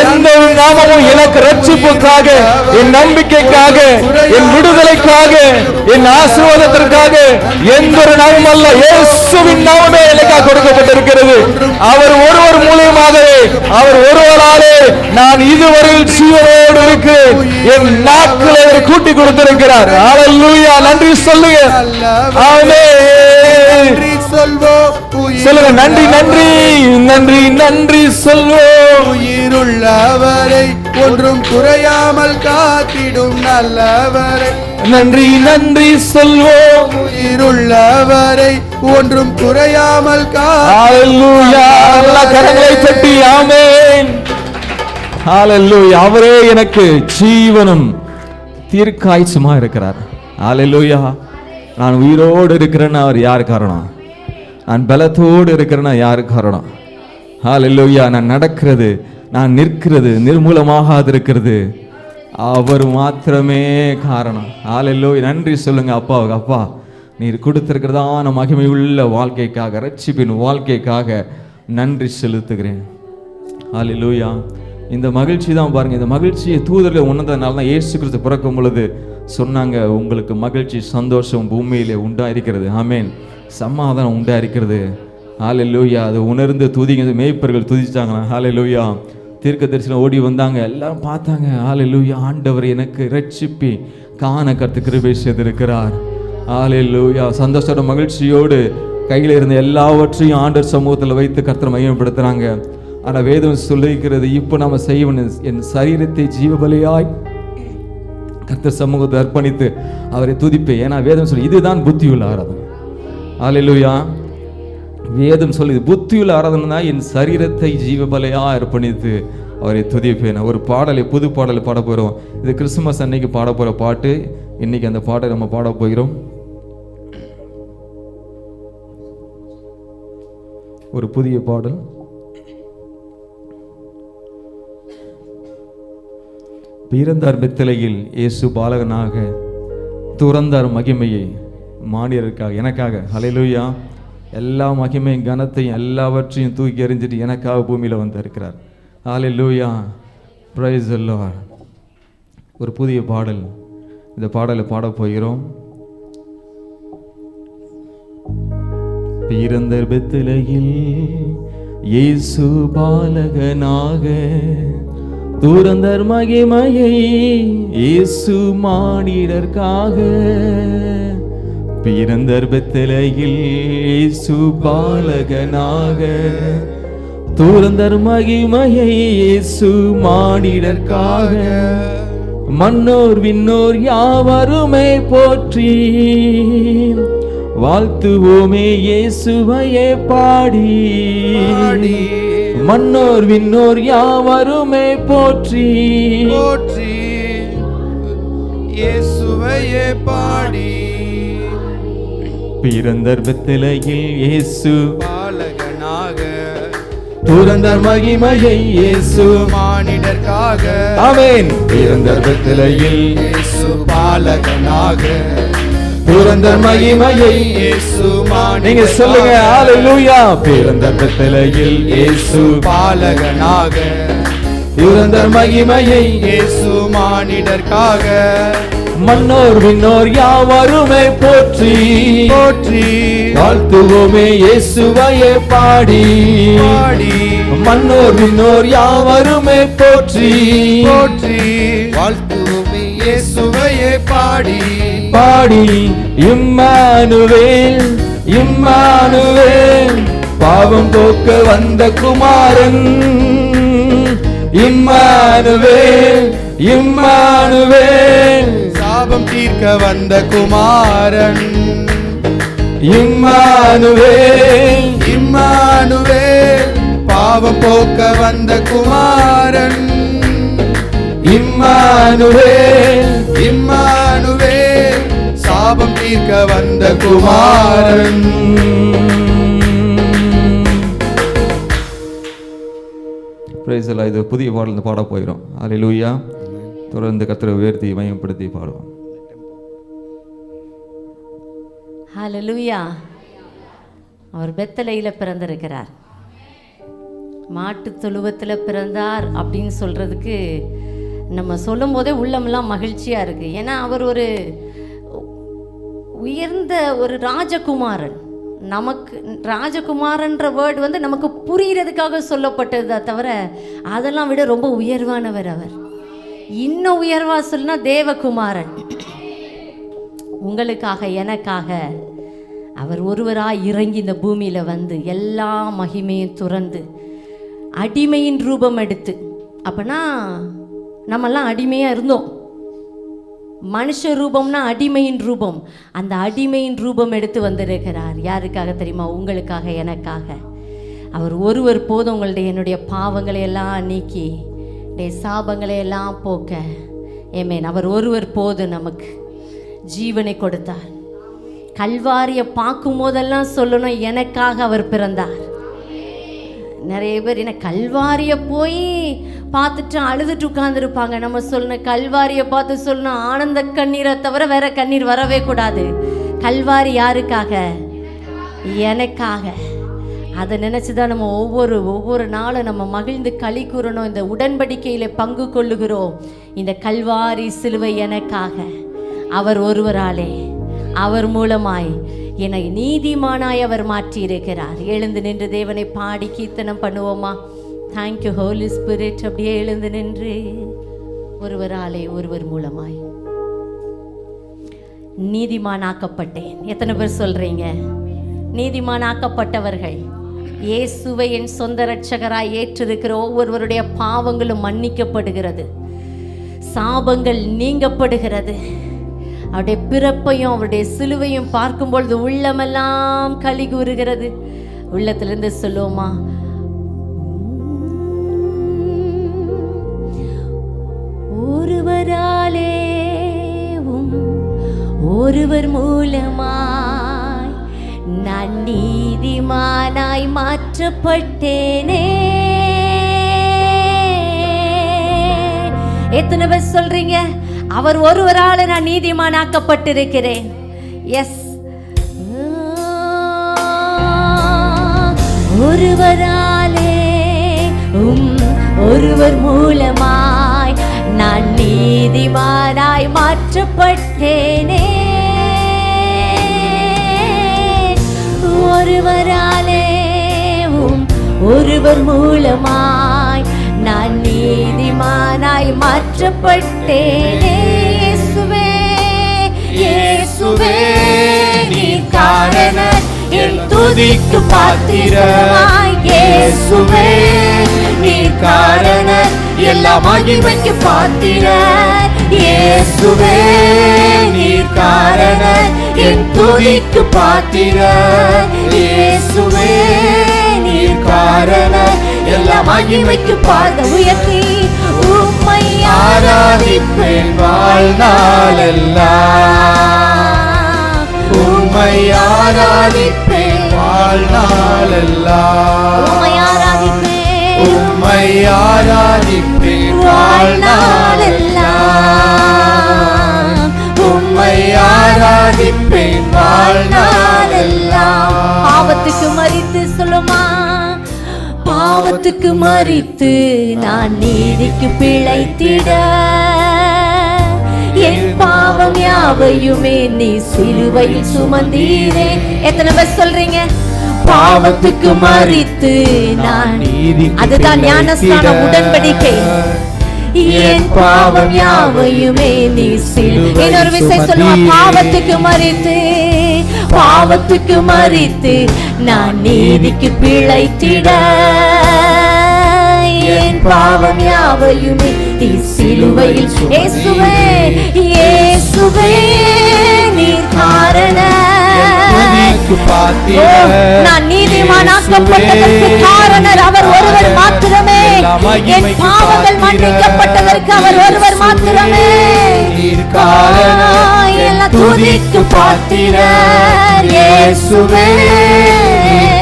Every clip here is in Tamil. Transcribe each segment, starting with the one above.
எந்த ஒரு நாமமும் எனக்கு ரட்சிப்புக்காக என் நம்பிக்கைக்காக என் விடுதலைக்காக என் ஆசீர்வாதத்திற்காக எந்த ஒரு நாமம் அல்ல. இயேசுவின் நாமமே எனக்காக கொடுக்கப்பட்டிருக்கிறது. அவர் ஒருவர் மூலியமாகவே அவர் ஒருவராலே நான் இதுவரையில் ஜீவனோடு இருக்கிறேன் என் நாட்களை அவர் கூட்டி கொடுத்திருக்கிறார். ஹalleluya. நன்றி சொல்லுங்க. உயிர் சொல்லுங்க. நன்றி நன்றி நன்றி நன்றி சொல்வோம். உயிருள்ளவரை ஒன்றும் குறையாமல் காத்திடும் நல்லவரை. நன்றி நன்றி சொல்வோம். உயிருள்ளவரை ஒன்றும் குறையாமல் கரங்களை தட்டி ஆமென். அவரே எனக்கு ஜீவனும் தீர்க்காய்ச்சுமா இருக்கிறார். ஹalleluya. நான் உயிரோடு இருக்கிறேன்னா அவர் யார் காரணம்? நான் பலத்தோடு இருக்கிறேன்னா யார் காரணம்? ஹalleluya நான் நடக்கிறது நான் நிற்கிறது நிர்மூலமாகாது இருக்கிறது அவர் மாத்திரமே காரணம். ஹalleluya நன்றி சொல்லுங்க அப்பாவுக்கு அப்பா. நீர் கொடுத்திருக்கிறதான மகிமை உள்ள வாழ்க்கைக்காக ரட்சிப்பின் வாழ்க்கைக்காக நன்றி செலுத்துகிறேன். ஹalleluya இந்த மகிழ்ச்சி தான் பாருங்க இந்த மகிழ்ச்சியை தூதர்கள் உணர்ந்ததுனால தான் ஏசு கிறிஸ்து பிறக்கும் பொழுது சொன்னாங்க உங்களுக்கு மகிழ்ச்சி சந்தோஷம் பூமியிலே உண்டாயிருக்கிறது. ஆமேன். சமாதானம் உண்டாயிருக்கிறது. ஹalleluya. அதை உணர்ந்து துதிங்க. மேய்ப்பர்கள் துதிச்சாங்களா லூயா தீர்க்க தரிசனம் ஓடி வந்தாங்க. எல்லாரும் பார்த்தாங்க. ஹalleluya. ஆண்டவர் எனக்கு ரட்சிப்பி காண கருத்து கிருபை செய்திருக்கிறார். லூயா சந்தோஷத்தோட மகிழ்ச்சியோடு கையில் இருந்த எல்லாவற்றையும் ஆண்டர் சமூகத்தில் வைத்து கர்த்தரை மையப்படுத்துகிறாங்க ஆனால் வேதம் சொல்லிக்கிறது இப்போ நாம செய்வன் என் சரீரத்தை ஜீவபலியாய் கர்த்தர் சமூகத்தை அர்ப்பணித்து அவரை துதிப்பேன். ஏன்னா வேதம் சொல்லி இதுதான் புத்தியுள்ள ஆராதனை. லூயா வேதம் சொல்லுது புத்தியுள்ள ஆராதனை தான் என் சரீரத்தை ஜீவபலையாக அர்ப்பணித்து அவரை துதிப்பேன். ஒரு பாடலை புது பாடலை பாட போகிறோம் இது கிறிஸ்துமஸ் அன்னைக்கு பாட போகிற பாட்டு. இன்னைக்கு அந்த பாட்டை நம்ம பாட போகிறோம். ஒரு புதிய பாடல். பிறந்தார் பெத்தலையில் இயேசு பாலகனாக துறந்தார் மகிமையை மானியருக்காக எனக்காக. ஹalleluya எல்லா மகிமையும் கனத்தையும் எல்லாவற்றையும் தூக்கி எறிஞ்சிட்டு எனக்காக பூமியில் வந்திருக்கிறார் ஹalleluya லூயா ப்ரைஸ் எல்லோர் ஒரு புதிய பாடல். இந்த பாடலை பாடப் போகிறோம். பிறந்த பெத்திலையில் இயேசு பாலகனாக துறந்தர் மகிமையை இயேசு மானிடர்க்காக பிறந்தர் பெத்திலையில் இயேசு பாலகனாக துறந்தர் மகிமையை இயேசு மானிடர்க்காக மன்னோர் விண்ணோர் யாவருமே போற்றி. வாழ்த்துவோமே இயேசுவையே பாடி. பாடி. மன்னோர் விண்ணோர் யாவருமே போற்றி. போற்றி. இயேசுவையே பாடி. பிறந்தர் பெத்திலையில் இயேசு. பாலகனாக. துறந்தர் மகிமையை இயேசு. மானிடர்க்காக ஆமென். பிறந்தர் பெத்திலையில் இயேசு பாலகனாக. துறந்தர் மகிமையை இயேசு நீங்க சொல்லுங்க ஹalleluya பிறந்தர் பெத்திலையில் இயேசு. பாலகனாக. துறந்தர் மகிமையை இயேசு மானிடர்க்காக மன்னோர் விண்ணோர் யாவருமே போற்றி. போற்றி. வாழ்த்துவோமே இயேசுவையே பாடி. பாடி. மன்னோர் விண்ணோர் யாவருமே போற்றி. போற்றி. வாழ்த்துவோமே இயேசுவையே பாடி. பாடி. இம்மானுவேல் இம்மானுவேல் பாவம் போக்க வந்த குமாரன். இம்மானுவேல் இம்மானுவேல் சாபம் தீர்க்க வந்த குமாரன். இம்மானுவேல் இம்மானுவே பாவம் போக்க வந்த குமாரன். இம்மானுவேல் இம்மானுவே சாபம் தீர்க்க வந்த குமாரன். இது புதிய பாடல் பாட போயிடும். அல்லேலூயா தொடர்ந்து கத்திர உயர்த்தி மையப்படுத்தி பாடுவோம். ஹalleluya. அவர் பெத்தலையில் பிறந்திருக்கிறார். மாட்டு தொழுவத்தில் பிறந்தார் அப்படின்னு சொல்கிறதுக்கு நம்ம சொல்லும் போதே உள்ளமெல்லாம் மகிழ்ச்சியாக இருக்குது ஏன்னா அவர் ஒரு உயர்ந்த ஒரு ராஜகுமாரன். நமக்கு ராஜகுமாரன்ற வேர்டு வந்து நமக்கு புரிகிறதுக்காக சொல்லப்பட்டதா தவிர அதெல்லாம் விட ரொம்ப உயர்வானவர் அவர். இன்னும் உயர்வாக சொல்லுனா தேவகுமாரன். உங்களுக்காக எனக்காக அவர் ஒருவராக இறங்கி இந்த பூமியில் வந்து எல்லா மகிமையும் துறந்து அடிமையின் ரூபம் எடுத்து அப்பனா நம்மெல்லாம் அடிமையாக இருந்தோம். மனுஷ ரூபம்னா அடிமையின் ரூபம். அந்த அடிமையின் ரூபம் எடுத்து வந்திருக்கிறார். யாருக்காக தெரியுமா? உங்களுக்காக எனக்காக. அவர் ஒருவர் போதும் உங்களுடைய என்னுடைய பாவங்களை எல்லாம் நீக்கி சாபங்களை எல்லாம் போக்க. ஏமேன் அவர் ஒருவர் போதும் நமக்கு. ஜீவனை கொடுத்தார். கல்வாரியை பார்க்கும் போதெல்லாம் சொல்லணும் எனக்காக அவர் பிறந்தார். நிறைய பேர் என்ன கல்வாரியை போய் பார்த்துட்டு அழுதுட்டு உட்காந்துருப்பாங்க நம்ம சொல்லணும் கல்வாரியை பார்த்து சொல்லணும் ஆனந்த கண்ணீரை தவிர வேற கண்ணீர் வரவே கூடாது. கல்வாரி யாருக்காக? எனக்காக. அதை நினச்சி தான் நம்ம ஒவ்வொரு ஒவ்வொரு நாளும் நம்ம மகிழ்ந்து களி கூறணும். இந்த உடன்படிக்கையில் பங்கு கொள்ளுகிறோம். இந்த கல்வாரி சிலுவை எனக்காக. அவர் ஒருவராலே. அவர் மூலமாய் என்னை நீதிமானாய் அவர் மாற்றி இருக்கிறார் எழுந்து நின்று தேவனை பாடி கீர்த்தனம் பண்ணுவோமா? தேங்க்யூ ஹோலி ஸ்பிரிட் அப்படியே எழுந்து நின்று ஒருவராலே ஒருவர் மூலமாய். நீதிமானாக்கப்பட்டேன். எத்தனை பேர் சொல்றீங்க? நீதிமானாக்கப்பட்டவர்கள். இயேசுவை என் சொந்த ரட்சகராய் ஏற்றிருக்கிற ஒவ்வொருவருடைய பாவங்களும் மன்னிக்கப்படுகிறது. சாபங்கள் நீங்கப்படுகிறது. அவருடைய பிறப்பையும் அவருடைய சிலுவையும் பார்க்கும் பொழுது உள்ளமெல்லாம் களி கூறுகிறது. உள்ளத்திலிருந்து சொல்லுவோமா? ஒருவராலே உம் ஒருவர் மூலமாய் நான் நீதிமானாய் மாற்றப்பட்டேனே. எத்தனை பேர் சொல்றீங்க? அவர் ஒருவரால் நான் நீதிமானாக்கப்பட்டிருக்கிறேன். எஸ் ஒருவராலே உம் ஒருவர் மூலமாய் நான் நீதிமானாய் மாற்றப்பட்டேனே. ஒருவராலே உம் ஒருவர் மூலமாய் நீதிமானாய் மாற்றப்பட்டேனே இயேசுவே நீ காரணர். என் துதிக்கு பாத்திரமாய் இயேசுவே நீ காரணர். எல்லா மகிமைக்கு பாத்திரர். இயேசுவே நீ காரணர். என் துதிக்கு பாத்திரர். இயேசுவே நீ காரணர். எல்லா மகிமைக்கு பாத உயர்த்தி ஆராதிப்பேன் வாழ்நாளெல்லாம். உம்மை ஆராதிப்பேன் வாழ்நாளெல்லாம். உம்மை ஆராதிப்பேன். வாழ்நாளெல்லாம். உம்மை ஆராதிப்பேன் வாழ்நாளெல்லாம். பாவத்துக்கு மறித்து சொல்லுமா? பாவத்துக்கு மறித்து நான் நீதிக்கு பிழைத்திட. என் பாவம் யாவையுமே நீ சிலுவையில் சுமந்தீரே. எத்தனை பேர் சொல்றீங்க? பாவத்துக்கு மறித்து நான் அதுதான் ஞானஸ்தான உடன்படிக்கை. என் பாவம் யாவையுமே நீ சிலு இன்னொரு விஷயம் சொல்லுவா பாவத்துக்கு மறித்து பாவத்துக்கு மறித்து நான் நீதிக்கு பிழைத்திட. என் பாவம் யாவையுமே நீ சிலுவையில் இயேசுவே இயேசுவே நீ நான் நீதிமானாக்கப்பட்டதற்கு காரணர். அவர் ஒருவர் மாத்திரமே. என் பாவங்கள் மன்னிக்கப்பட்டதற்கு அவர் ஒருவர் மாத்திரமே. துதிக்கு நீர்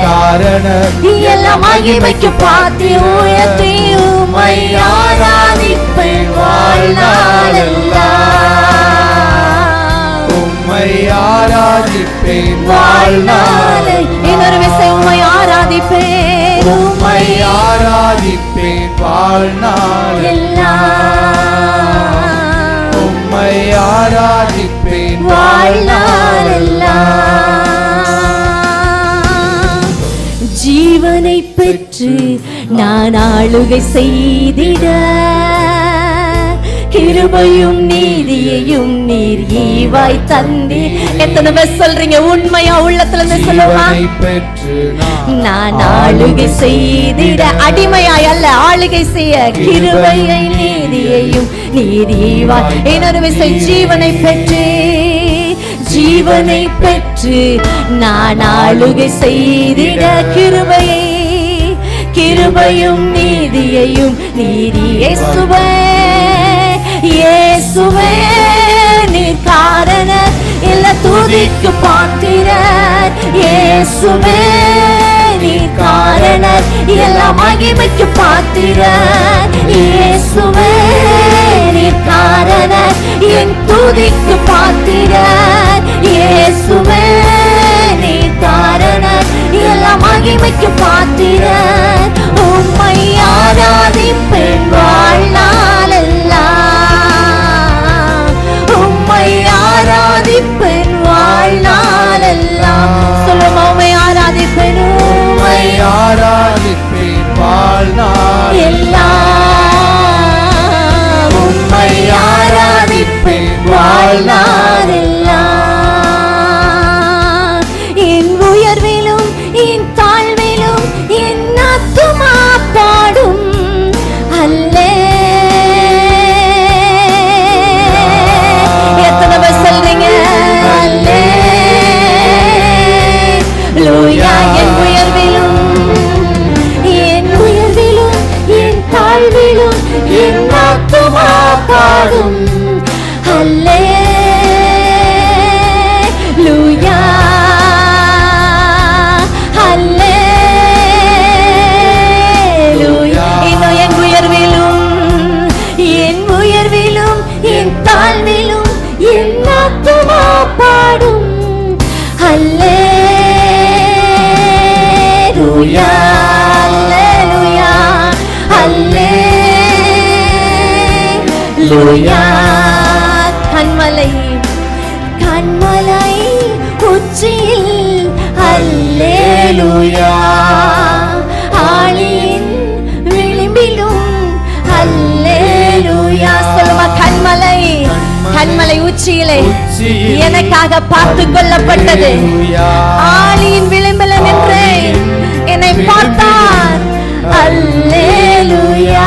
காரணர் எல்லா மகிமைக்கு பாத்தி உயர்த்தி உம்மை ஆராதிப்பேன் வாழ்நாளெல்லாம். உம்மை ஆராதிப்பேன் வாழ்நாளை இன்னொரு விசை உம்மை ஆராதிப்பேன். உம்மை ஆராதிப்பேன் வாழ்நாள் எல்லாம். உம்மை ஆராதிப்பேன் ஜீவனை பெற்று நான் ஆளுகை செய்திட. கிருபையும் நீதியையும் நீர் ஈவாய் தந்தி. எத்தனை பேர் சொல்றீங்க? உண்மையா? உள்ளத்துல இருந்து சொல்லுவா நான் ஆளுகை செய்திட அடிமையாய் அல்ல ஆளுகை செய்ய கிருபையை நீதியையும் நீதிவா இன்னொரு விசை ஜீவனை பெற்று ஜீவனை பெற்று நான் ஆளுகை செய்திட கிருபையை கிருபையும் நீதியையும் நீதி இயேசுவே இயேசுவே நீ காரண இல்ல துதிக்கு பாத்திர இயேசுவே நீ காரண எல்லா மகிமைக்கு பாத்திர இயேசுவே நீ காரண என் துதிக்கு பாத்திர இயேசுவே நீ காரண எல்லா மகிமைக்கு பாத்திர உம்மை ஆராதிப்பெண்வார் வாழ்நாள். எல்லாம் உச்சியிலே எனக்காக பார்த்து கொள்ளப்பட்டது. ஆளியின் விளிம்பில் நின்று என்னை பார்த்தார். அல்லேலூயா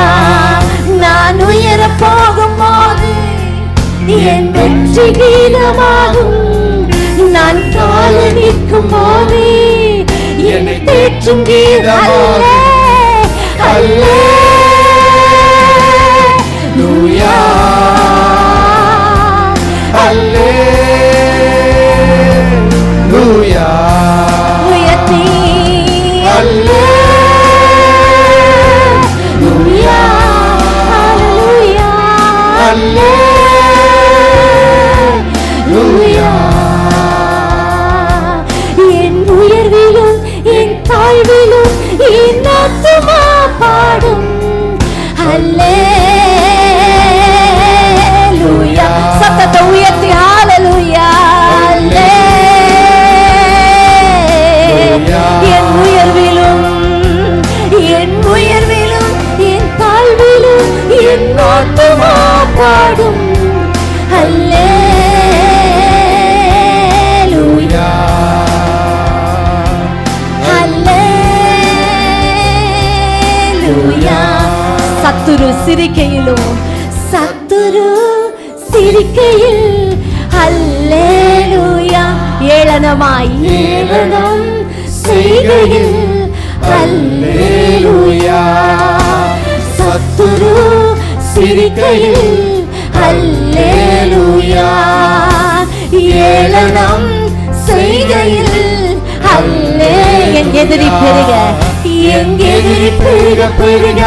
நான் உயர போகும்போது என் வெற்றி கீதமாகும் நான் கால நிற்கும் போது என்னை தேற்றும் கீதம் அல்லே லூயா அல்லேலூயா சிரிக்கையிலும் சத்துரு சிரிக்கையில் அல்லேலூயா. ஏளனமாய் ஏளனம் செய்கையில் அல்லேலூயா. சத்துரு சிரிக்கையில் அல்லேலூயா. ஏளனம் செய்கையில் அல்லே. என் எதிரி பெருக என் எதிரி பெருக பெருக.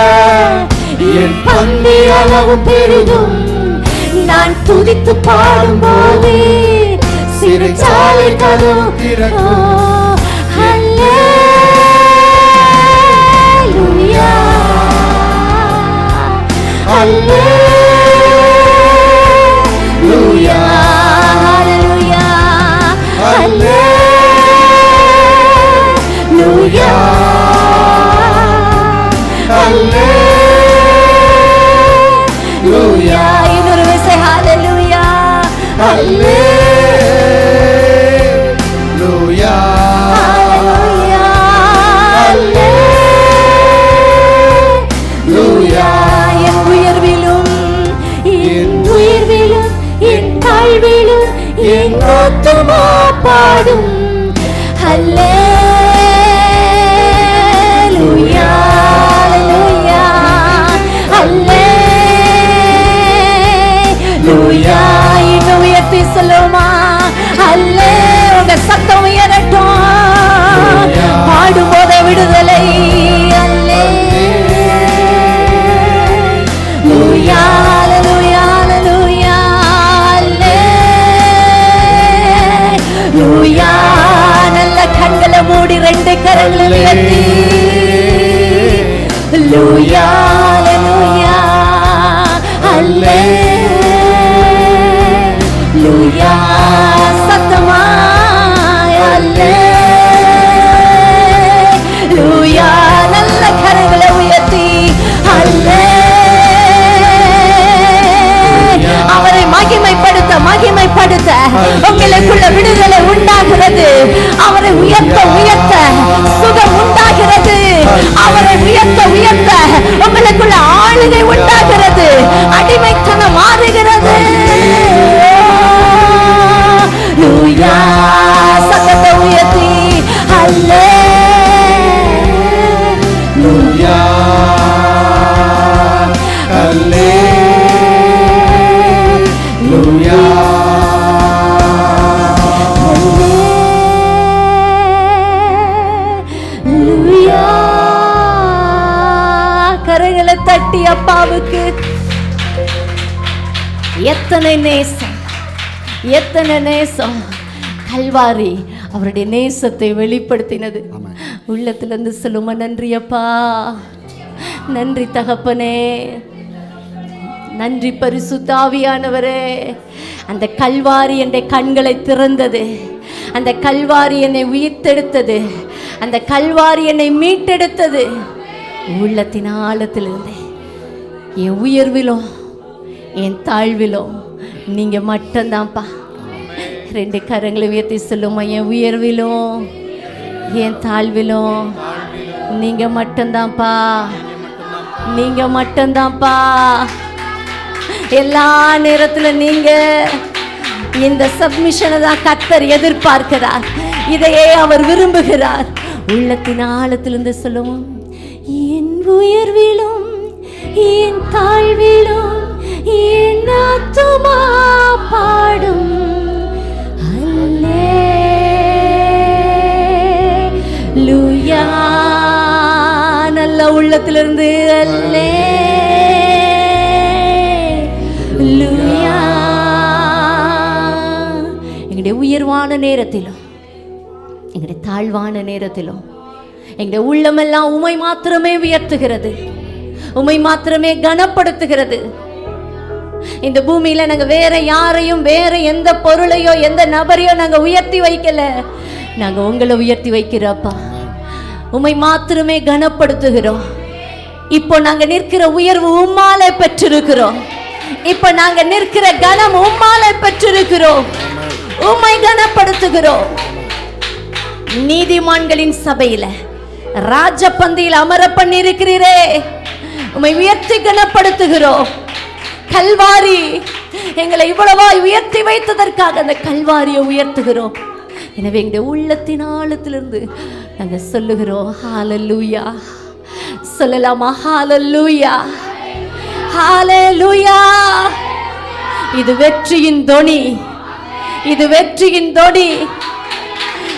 என் பந்தி அளவும் பெருகும் நான் துதித்து பாடும் போதே சிறைச்சாலை கதவு திறக்கும். Hallelujah. இன்னொரு விசை ஹalleluya Hallelujah. எத்தனை நேசம் எத்தனை நேசம். கல்வாரி அவருடைய நேசத்தை வெளிப்படுத்தினது. உள்ளத்திலிருந்து சொல்லுமா நன்றி அப்பா நன்றி தகப்பனே நன்றி பரிசுத்தாவியானவரே அந்த கல்வாரி என்ற கண்களை திறந்தது. அந்த கல்வாரி என்னை உயிர்த்தெடுத்தது. அந்த கல்வாரி என்னை மீட்டெடுத்தது. உள்ளத்தின் ஆழத்திலிருந்து என் உயர்விலும் என் தாழ்விலும் நீங்க மட்டும்தான்ப்பா. ரெண்டு கரங்களை உயர்த்தி சொல்லுமா என் உயர்விலும் என் தாழ்விலும் நீங்க மட்டும்தான்ப்பா. நீங்க மட்டும்தான்ப்பா. எல்லா நேரத்துல நீங்க இந்த சப்மிஷனை தான் கத்தர் எதிர்பார்க்கிறார். இதையே அவர் விரும்புகிறார். உள்ளத்தின் ஆழத்திலிருந்து சொல்லுவோம் என் உயர்விலும் என் தாழ்விலும் என் ஆத்துமா பாடும் நல்ல உள்ளத்திலிருந்து அல்லே எங்களுடைய உயர்வான நேரத்திலும் எங்களுடைய தாழ்வான நேரத்திலும் எங்களுடைய உள்ளமெல்லாம் உமை மாத்திரமே உயர்த்துகிறது. உமை மாத்திரமே கனப்படுத்துகிறது. இந்த பூமியில நாங்க வேற யாரையும் வேற எந்த பொருளையோ எந்த நபரையோ நாங்க உயர்த்தி வைக்கல. நாங்க உங்களை உயர்த்தி வைக்கிறோப்பா. உமை மாத்திரமே கனப்படுத்துகிறோம். இப்போ நாங்க நிற்கிற உயர்வு உம்மாலே பெற்றிருக்கிறோம். இப்போ நாங்க நிற்கிற கனம் உம்மாலே பெற்றிருக்கிறோம். உம்மை கனப்படுத்துகிறோம். நீதிமான்களின் சபையில ராஜபந்தியில் அமர பண்ணியிருக்கிறீரே உம்மை உயர்த்தி கனப்படுத்துகிறோம். கல்வாரி எங்களை இவ்வளவா உயர்த்தி வைத்ததற்காக அந்த கல்வாரியை உயர்த்துகிறோம். எனவே எங்களுடைய உள்ளத்தின் ஆழத்திலிருந்து நாங்கள் சொல்லுகிறோம் ஹாலல்லூயா சொல்லலாமா ஹாலல்லூயா ஹalleluya. இது வெற்றியின் தொனி இது வெற்றியின் தொனி.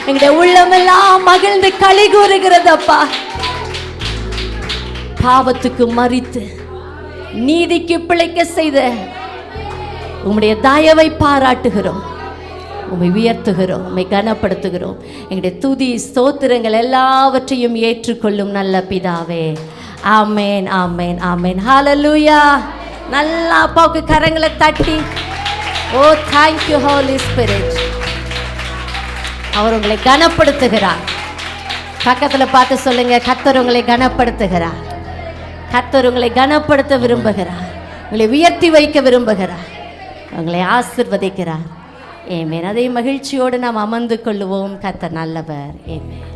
எங்களுடைய உள்ளமெல்லாம் மகிழ்ந்து களி கூறுகிறது அப்பா. பாவத்துக்கு மறித்து நீதிக்கு பிழைக்க செய்த உம்முடைய தயவை பாராட்டுகிறோம். உம்மை உயர்த்துகிறோம் உம்மை கனப்படுத்துகிறோம். எங்களுடைய துதி ஸ்தோத்திரங்கள் எல்லாவற்றையும் ஏற்றுக்கொள்ளும் நல்ல பிதாவே. ஆமேன் ஆமேன் ஆமேன். ஹாலலூயா நல்லா அப்பாவுக்கு கரங்களை தட்டி. ஓ தேங்க்யூ ஹோலி ஸ்பிரிட் அவர் உங்களை கனப்படுத்துகிறார். பக்கத்தில் பார்த்து சொல்லுங்க கத்தர் உங்களை கனப்படுத்துகிறார். கத்தர் உங்களை கனப்படுத்த விரும்புகிறார். உங்களை உயர்த்தி வைக்க விரும்புகிறார். உங்களை ஆசிர்வதிக்கிறார். ஏமேன் அதை மகிழ்ச்சியோடு நாம் அமர்ந்து கொள்ளுவோம். கத்தர் நல்லவர். ஏமேன்